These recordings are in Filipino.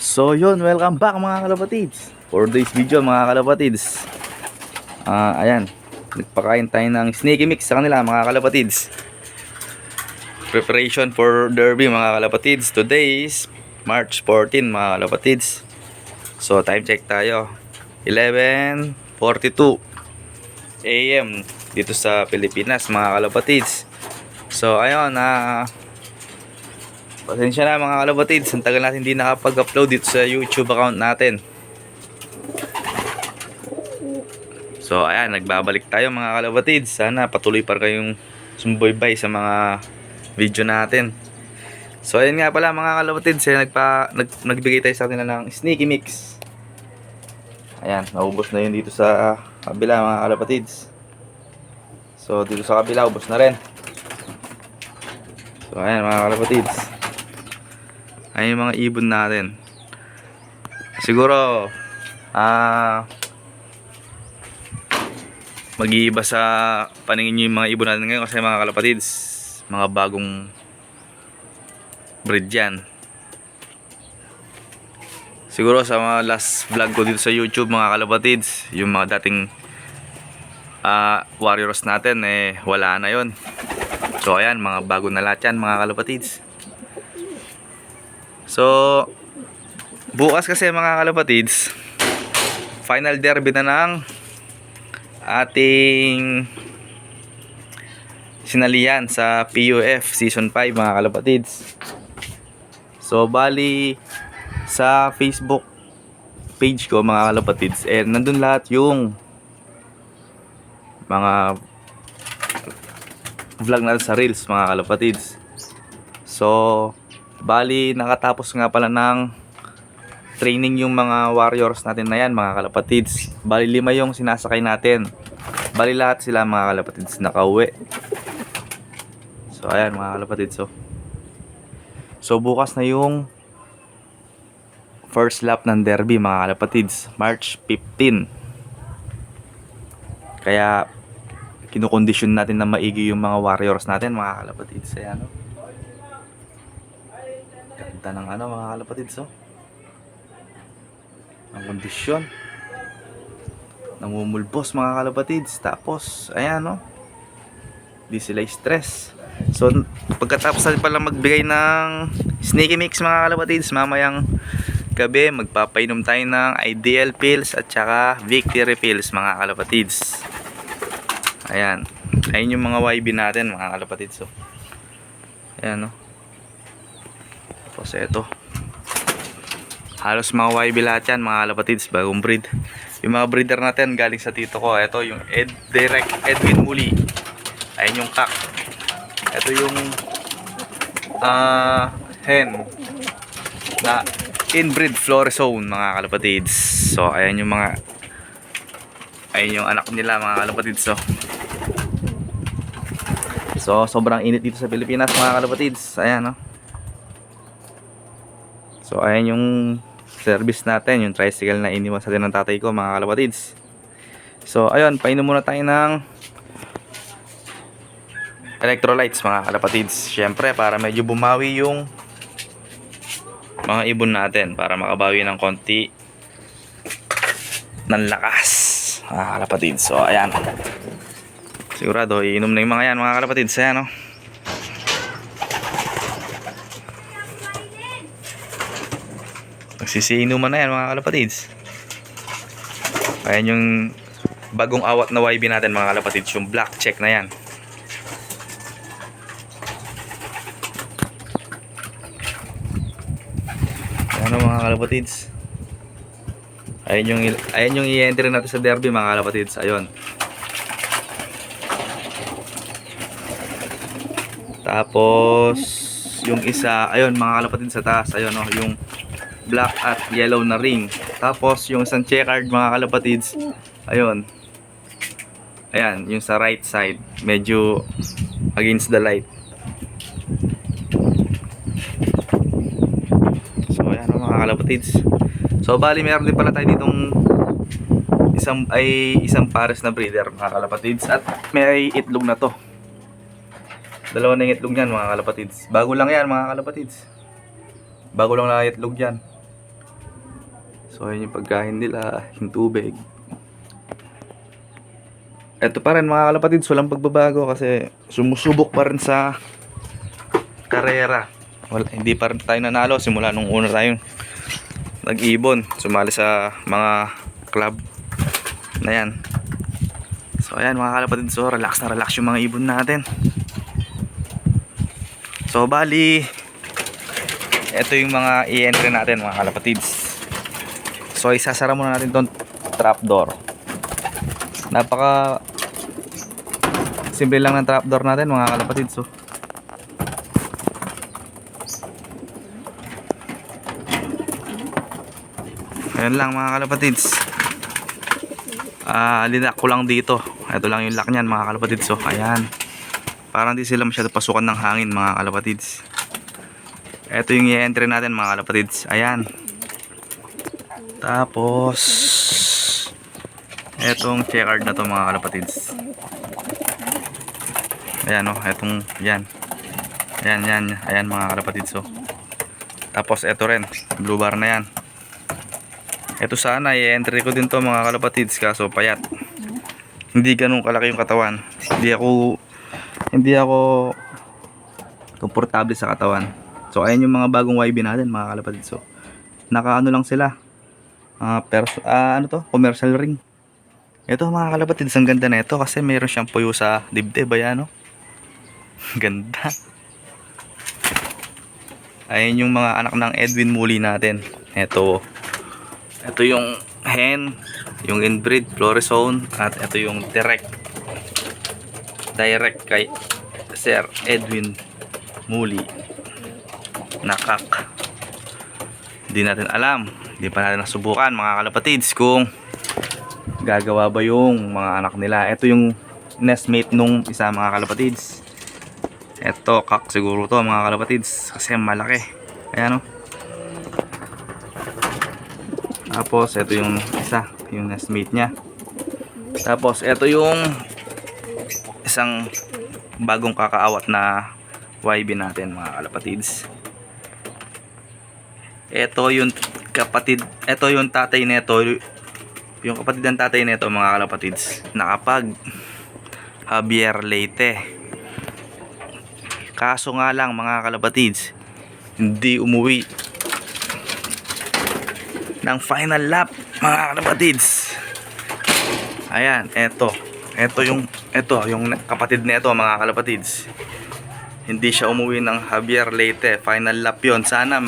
So yun, welcome back mga kalapatids. For this video mga kalapatids. Ah, Ayan. Nagpakain tayo ng sneaky mix sa kanila mga kalapatids. Preparation for derby mga kalapatids. Today is March 14 mga kalapatids. So time check tayo. 11.42 AM dito sa Pilipinas mga kalapatids. So ayun na Pasensya na mga kalapatids, ang tagal natin hindi nakapag-upload dito sa YouTube account natin. So ayan, nagbabalik tayo mga kalapatids. Sana patuloy pa kayong sumboybay sa mga video natin. So ayun nga pala mga kalapatids, eh, nagpa, nag, nagbigay tayo sa kanila ng sneaky mix. Ayan, naubos na yun dito sa kabila mga kalapatids. So dito sa kabila, ubos na rin. So ayan mga kalapatids. Ayan yung mga ibon natin. Siguro, ah, mag-iiba sa paningin nyo yung mga ibon natin ngayon kasi mga kalapatids, mga bagong breed yan. Siguro sa mga last vlog ko dito sa YouTube mga kalapatids, yung mga dating ah, warriors natin eh wala na yon. So ayan, mga bago na lahat yan mga kalapatids. So, bukas kasi mga kalapatids, final derby na ng ating sinalihan sa PUF Season 5 mga kalapatids. So, bali sa Facebook page ko mga kalapatids, eh, nandun lahat yung mga vlog natin sa Reels mga kalapatids. So, Bali, nakatapos nga pala ng training yung mga warriors natin na yan, mga kalapatids. Bali, lima yung sinasakay natin. Bali, lahat sila mga kalapatids nakauwi. So, ayan mga kalapatids. So, so bukas na yung first lap ng derby mga kalapatids. March 15. Kaya, kinukondisyon natin na maigi yung mga warriors natin mga kalapatids. Ayan, no? Ganda ng ano mga kalapatids oh. Ang kondisyon. Namumulbos mga kalapatids. Tapos, ayan no. Di sila stress. So, pagkatapos natin pala magbigay ng sneaky mix mga kalapatids, mamayang gabi magpapainom tayo ng ideal pills at saka victory pills mga kalapatids. Ayan. Ayun yung mga YB natin mga kalapatids. Oh. Ayan no. Tapos ito. Halos mga YB lahat yan, mga kalapatids, bagong breed. Yung mga breeder natin galing sa tito ko. Ito yung Ed, Direct Edwin Muli. Ayun yung kak. Ito yung ah hen na inbreed Florizone mga kalapatids. So ayan yung mga ayun yung anak nila mga kalapatids. So, so sobrang init dito sa Pilipinas mga kalapatids. Ayan no. So ayan yung service natin, yung tricycle na iniwan sa atin ng tatay ko mga kalapatids. So ayun, painom muna tayo ng electrolytes mga kalapatids. Syempre para medyo bumawi yung mga ibon natin para makabawi ng konti ng lakas mga kalapatids. So ayan. Sigurado iinom na yung mga yan mga kalapatids. Ayan no. Nagsisiinuman na yan mga kalapatids. Ayan yung bagong awat na YB natin mga kalapatids. Yung black check na yan. Ayan o, mga kalapatids. Ayan yung, ayan yung i-enter natin sa derby mga kalapatids. Ayun. Tapos yung isa, ayun mga kalapatids sa taas. Ayun o, yung black at yellow na ring. Tapos yung isang checkered mga kalapatids, ayun. Ayan, yung sa right side, medyo against the light. So ayan oh, mga kalapatids. So bali meron din pala tayo ditong isang ay isang pares na breeder mga kalapatids at may itlog na to. Dalawa na yung itlog niyan mga kalapatids. Bago lang yan mga kalapatids. Bago lang na itlog yan. So, ayun yung pagkain nila, yung tubig. Ito pa rin mga kalapatids, walang pagbabago kasi sumusubok pa rin sa karera. Wala, hindi pa rin tayo nanalo simula nung una tayong nag-ibon. Sumali sa mga club na yan. So ayan mga kalapatids, so relax na relax yung mga ibon natin. So bali, ito yung mga i-entry natin mga kalapatids. So isasara muna natin tong trapdoor. Napaka simple lang ng trapdoor natin mga kalapatids. So, Ayan lang mga kalapatids. Ah, linak ko lang dito. Ito lang yung lock niyan mga kalapatids. So, ayan. Parang di sila masyado pasukan ng hangin mga kalapatids. Ito yung i-entry natin mga kalapatids. Ayan. Tapos etong checkered na to mga kalapatids. Ayan oh, etong yan. Ayan, yan. Ayan mga kalapatids. So. Tapos eto rin, blue bar na yan. Ito sana i-entry ko din to mga kalapatids kaso payat. Hindi ganun kalaki yung katawan. Hindi ako hindi ako komportable sa katawan. So ayan yung mga bagong YB natin mga kalapatids. So naka ano lang sila. Ah, pers ah, ano to? Commercial ring. Ito mga kalapatids, ang ganda na ito kasi mayroon siyang puyo sa dibdib, ayan no? ganda. Ayan yung mga anak ng Edwin Muli natin. Ito. Ito yung hen, yung inbreed, Florizone, at ito yung direct. Direct kay Sir Edwin Muli. Nakak. Hindi natin alam. Hindi pa natin nasubukan mga kalapatids kung gagawa ba yung mga anak nila. Ito yung nestmate nung isa mga kalapatids. Ito, kak siguro to mga kalapatids. Kasi malaki. Ayan o. Tapos, ito yung isa. Yung nestmate niya. Tapos, ito yung isang bagong kakaawat na YB natin mga kalapatids. Ito yung kapatid, ito yung tatay nito, yung kapatid ng tatay nito mga kalapatids, nakapag Javier Leite. Kaso nga lang mga kalapatids, hindi umuwi ng final lap mga kalapatids. Ayan, eto. Eto yung eto yung kapatid nito mga kalapatids. Hindi siya umuwi ng Javier Leite. Final lap 'yon. Sana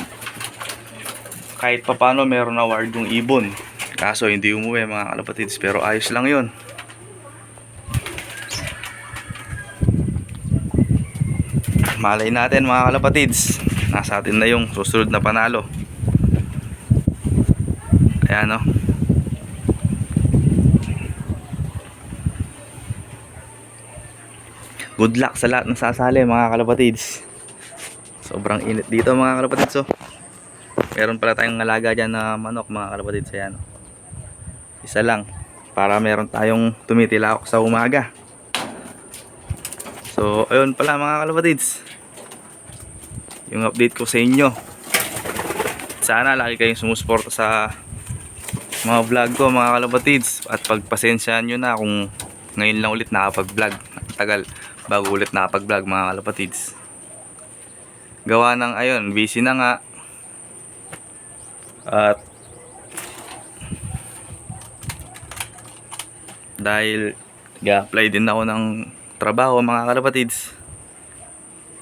kahit papano meron award yung ibon. Kaso hindi umuwi mga kalapatids pero ayos lang 'yon. Malay natin mga kalapatids. Nasa atin na yung susunod na panalo. Ayan o. Good luck sa lahat ng sasali mga kalapatids. Sobrang init dito mga kalapatids oh. Meron pala tayong alaga dyan na manok mga kalapatids. Ayan. oh. Isa lang. Para meron tayong tumitilak sa umaga. So, ayun pala mga kalapatids. Yung update ko sa inyo. Sana lagi kayong sumusuporta sa mga vlog ko mga kalapatids. At pagpasensyaan nyo na kung ngayon lang ulit nakapag-vlog. Tagal bago ulit nakapag-vlog mga kalapatids. Gawa ng ayun, busy na nga. At dahil ga-apply din ako ng trabaho mga kalapatids.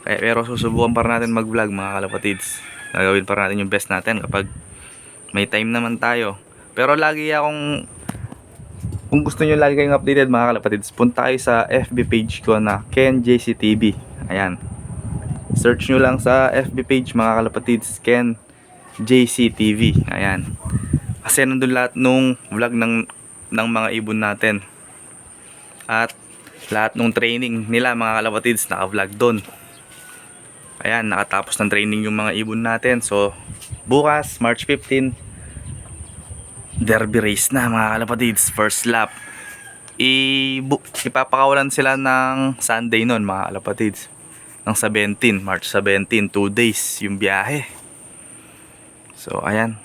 Kaya pero susubukan pa rin natin mag-vlog mga kalapatids. Gagawin pa rin natin yung best natin kapag may time naman tayo. Pero lagi akong kung gusto nyo lagi kayong updated mga kalapatids, punta kayo sa FB page ko na Ken JCTV. Ayan. Search nyo lang sa FB page mga kalapatids, Ken JCTV. Ayan. Kasi nandun lahat nung vlog ng, ng mga ibon natin. At lahat nung training nila mga kalapatids, naka-vlog doon. Ayan, nakatapos ng training yung mga ibon natin. So, bukas, March 15, derby race na mga kalapatids. First lap. I ipapakawalan sila ng Sunday nun mga kalapatids. Ng 17, March 17, 2 days yung biyahe. So, ayan.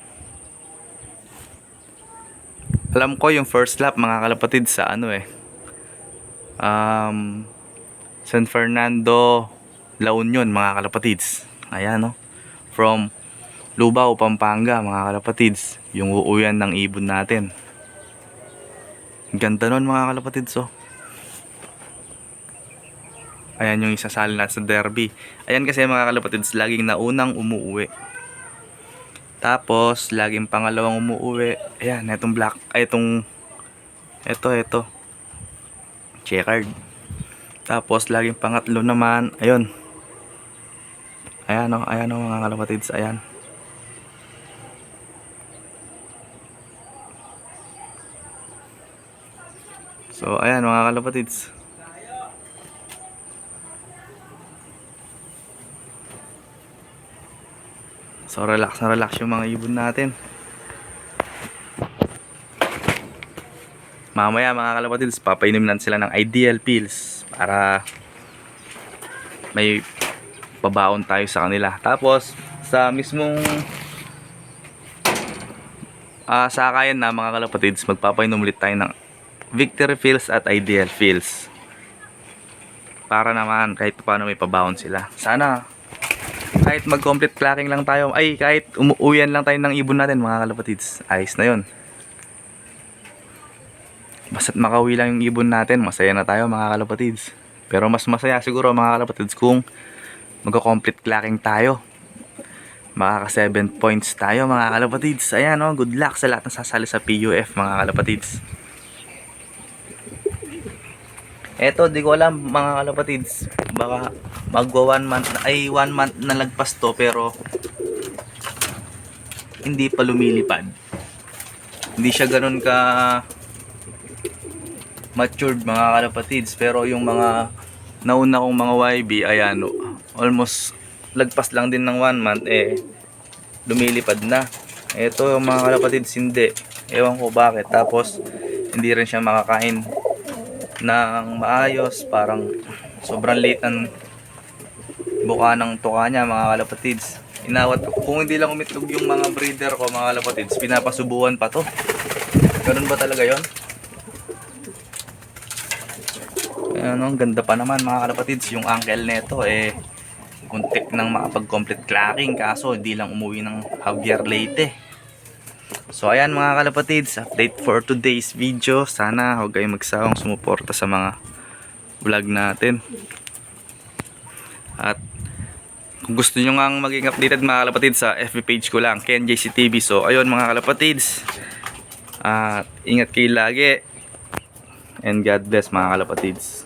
Alam ko yung first lap mga kalapatid sa ano eh. Um, San Fernando, La Union mga kalapatids. Ayan no. From Lubao, Pampanga mga kalapatids. Yung uuwian ng ibon natin. Ganda nun mga kalapatids oh. Ayan yung isasali natin sa derby. Ayan kasi mga kalapatids, laging naunang umuwi. Tapos, laging pangalawang umuwi. Ayan, itong black, ay itong, ito, ito. Checkered. Tapos, laging pangatlo naman, ayun. Ayan o, ayan o mga kalapatids, ayan. So, ayan mga kalapatids. So, relax na relax yung mga ibon natin. Mamaya mga kalapatids, papainom lang sila ng ideal pills para may pabaon tayo sa kanila. Tapos, sa mismong ah sakayan na mga kalapatids, magpapainom ulit tayo ng victory pills at ideal pills. Para naman kahit paano may pabaon sila. Sana kahit mag-complete clacking lang tayo, ay kahit umuuyan lang tayo ng ibon natin mga kalapatids, ayos na yon. Basta't makauwi lang yung ibon natin, masaya na tayo mga kalapatids. Pero mas masaya siguro mga kalapatids kung magko-complete clacking tayo. Makaka 7 points tayo mga kalapatids. Ayan o, good luck sa lahat ng sasali sa PUF mga kalapatids. Eto, di ko alam mga kalapatids. Baka magwa one month, ay one month na lagpas to pero hindi pa lumilipad. Hindi siya ganun ka matured mga kalapatids pero yung mga nauna kong mga YB ayan almost lagpas lang din ng one month eh lumilipad na. Eto mga kalapatids hindi. Ewan ko bakit. Tapos hindi rin siya makakain ng maayos parang sobrang late ng buka ng tuka niya mga kalapatids. Inawat kung hindi lang umitlog yung mga breeder ko mga kalapatids pinapasubuan pa to. Ganun ba talaga yon ano, ang ganda pa naman mga kalapatids. Yung uncle neto eh kuntik nang makapag-complete clacking. Kaso hindi lang umuwi ng Javier Leyte so ayan mga kalapatids update for today's video. Sana huwag kayong magsawang sumuporta sa mga vlog natin. At kung gusto nyo nga maging updated mga kalapatids sa FB page ko lang Ken JCTV so ayun mga kalapatids. At ingat kayo lagi. And God bless mga kalapatids